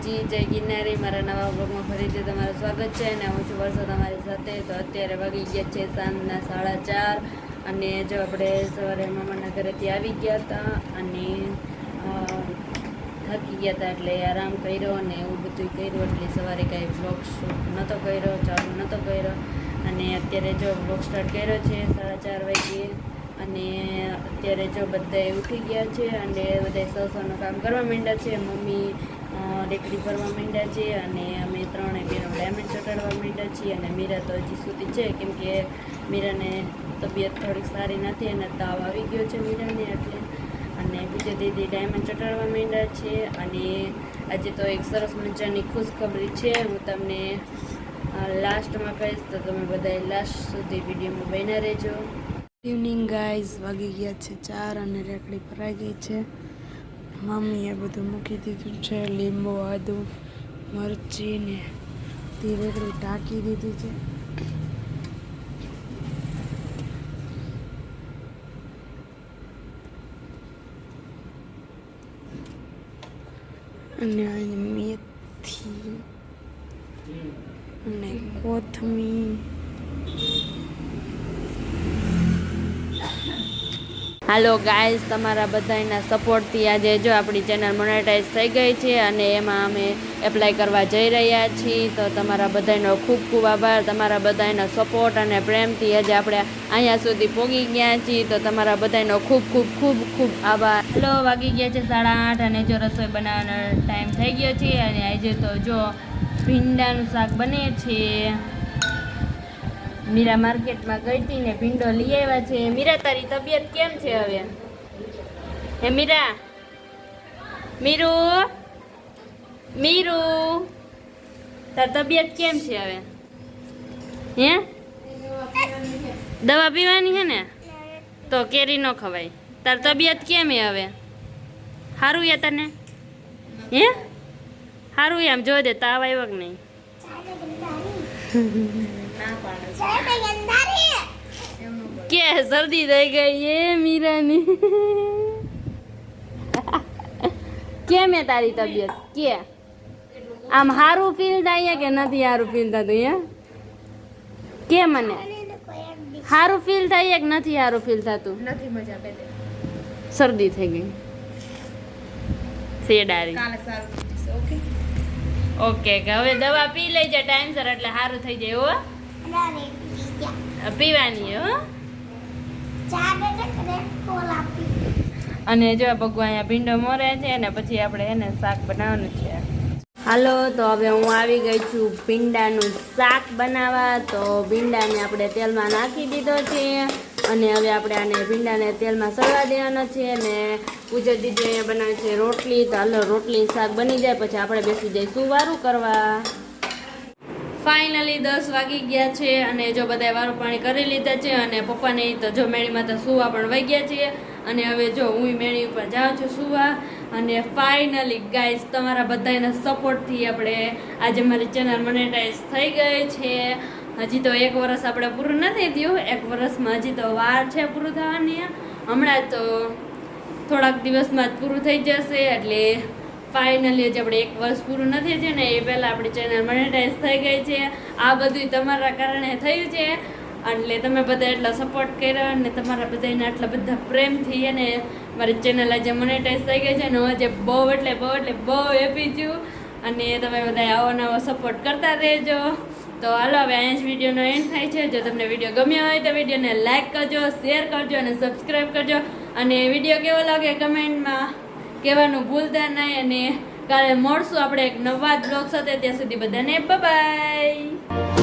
માતાજી જય ગિરનારી, મારા નવા બ્લોગમાં ફરીથી તમારું સ્વાગત છે અને હું છું વર્ષો તમારી સાથે. તો અત્યારે વાગી ગયા છે સાંજના સાડા ચાર અને જો આપણે સવારે મામાના ઘરેથી આવી ગયા હતા અને થકી ગયા હતા એટલે આરામ કર્યો અને એવું બધું કર્યું એટલે સવારે કાંઈ બ્લોગ શૂટ નહોતો કર્યો, ચાલુ નહોતો કર્યો. અને અત્યારે જો બ્લોગ સ્ટાર્ટ કર્યો છે સાડા ચાર વાગ્યે અને અત્યારે જો બધા ઉઠી ગયા છે અને બધા સસોનું સૌનું કામ કરવા માંડ્યા છે. મમ્મી રેકડી ભરવા માંડ્યા છીએ અને અમે ત્રણે બેનો ડાયમંડ ચટાડવા માંડ્યા છીએ અને મીરા તો હજી સુધી છે, કેમ કે મીરાને તબિયત થોડીક સારી નથી અને તાવ આવી ગયો છે મીરાને એટલે. અને બીજા દીદી ડાયમંડ ચટાડવા માંડ્યા છે અને આજે તો એક સરસ મજાની ખુશખબરી છે. હું તમને લાસ્ટમાં કહીશ તો તમે બધા લાસ્ટ સુધી વિડીયોમાં બન્યા રહેજો. ઇવનિંગ ગાઈઝ વાગી ગયા છે ચાર અને રેકડી ભરાઈ ગઈ છે. મમ્મીએ બધું મૂકી દીધું છે, લીંબુ, આદુ મરચી ને તે ટાંકી દીધી છે. અને મેથી અને કોથમીર હાલો ગાઈઝ તમારા બધાના સપોર્ટથી આજે જો આપણી ચેનલ મોનેટાઈઝ થઈ ગઈ છે અને એમાં અમે એપ્લાય કરવા જઈ રહ્યા છીએ, તો તમારા બધાનો ખૂબ ખૂબ આભાર, તમારા બધાનો સપોર્ટ અને પ્રેમથી આજે આપણે અહીંયા સુધી પહોંચી ગયા છીએ, તો તમારા બધાનો ખૂબ ખૂબ ખૂબ ખૂબ આભાર. હલો, વાગી ગયા છે સાડા આઠ અને જો રસોઈ બનાવવાનો ટાઈમ થઈ ગયો છે અને આજે તો જો ભીંડાનું શાક બને છે. મીરા માર્કેટમાં ગઈ હતી ને ભીંડો લઈ આવ્યા છે. મીરા, તારી તબિયત કેમ છે હવે? હે મીરા? મીરુ? મીરુ? તાર તબિયત કેમ છે હવે? હે? દવા પીવાની છે ને? તો કેરી ન ખવાય. તાર તબિયત કેમ એ હવે? સારું યા તને? હે? સારું એમ જો દે, તાવ આવ્યો કે નહીં? કે શરદી થઈ ગઈ એ મીરાની. કેમ હે તારી તબિયત? કે? આમ સારું ફીલ થાય કે નથી સારું ફીલ થતું હે કે મને? સારું ફીલ થાય કે નથી સારું ફીલ થતું? નથી મજા પેલે. શરદી થઈ ગઈ. શેડારી કાલે સારું. ઓકે. ઓકે હવે દવા પી લેજે ટાઈમસર એટલે સારું થઈ જાય હો. પીવાની હો. અને જો ભગવાન અહીંયા ભીંડો મોરે છે અને પછી આપણે એને શાક બનાવવાનું છે. હાલો તો હવે હું આવી ગઈ છું ભીંડાનું શાક બનાવવા. તો ભીંડાને આપણે તેલમાં નાખી દીધો છે. અને હવે આપણે આને ભીંડાને તેલમાં સળવા દેવાના છે અને પૂજા દીદી અહીંયા બનાવે છે રોટલી. તો હાલો, રોટલી શાક બની જાય, પછી આપણે બેસી જઈશું. વારું કરવા? ફાઇનલી દસ વાગી ગયા છે અને જો બધાએ વારું પાણી કરી લીધા છે અને પપ્પાને તો જો મેળીમાં તો સુવા પણ વહી ગયા છીએ અને હવે જો હું મેળી ઉપર જાઉં છું સુવા. અને ફાઇનલી ગાઈઝ તમારા બધાના સપોર્ટથી આપણે આજે મારી ચેનલ મોનેટાઈઝ થઈ ગઈ છે. હજી તો એક વર્ષ આપણે પૂરું નથી થયું. એક વર્ષમાં હજી તો વાર છે પૂરું થવાની. હમણાં તો થોડાક દિવસમાં જ પૂરું થઈ જશે, એટલે ફાઇનલી જે આપણે એક વર્ષ પૂરું નથી થયું ને એ પહેલાં આપણી ચેનલ મોનેટાઈઝ થઈ ગઈ છે. આ બધું તમારા કારણે થયું છે. એટલે તમે બધા એટલો સપોર્ટ કર્યો અને તમારા બધાને આટલા બધા પ્રેમથી અને મારી ચેનલ આજે મોનેટાઈઝ થઈ ગઈ છે અને હું આજે બહુ એટલે બહુ એટલે બહુ હેપી છું. અને તમે બધા આવો નવો સપોર્ટ કરતા રહેજો. તો હાલો, હવે અહીંયા જ વિડીયોનો એન્ડ થાય છે. જો તમને વીડિયો ગમ્યો હોય તો વિડીયોને લાઇક કરજો શેર કરજો અને સબસ્ક્રાઈબ કરજો. અને વીડિયો કેવો લાગે કમેન્ટમાં કહેવાનું ભૂલતા નહીં. અને કાલે મળશું આપણે એક નવા બ્લોગ સાથે. ત્યાં સુધી બધાને બાય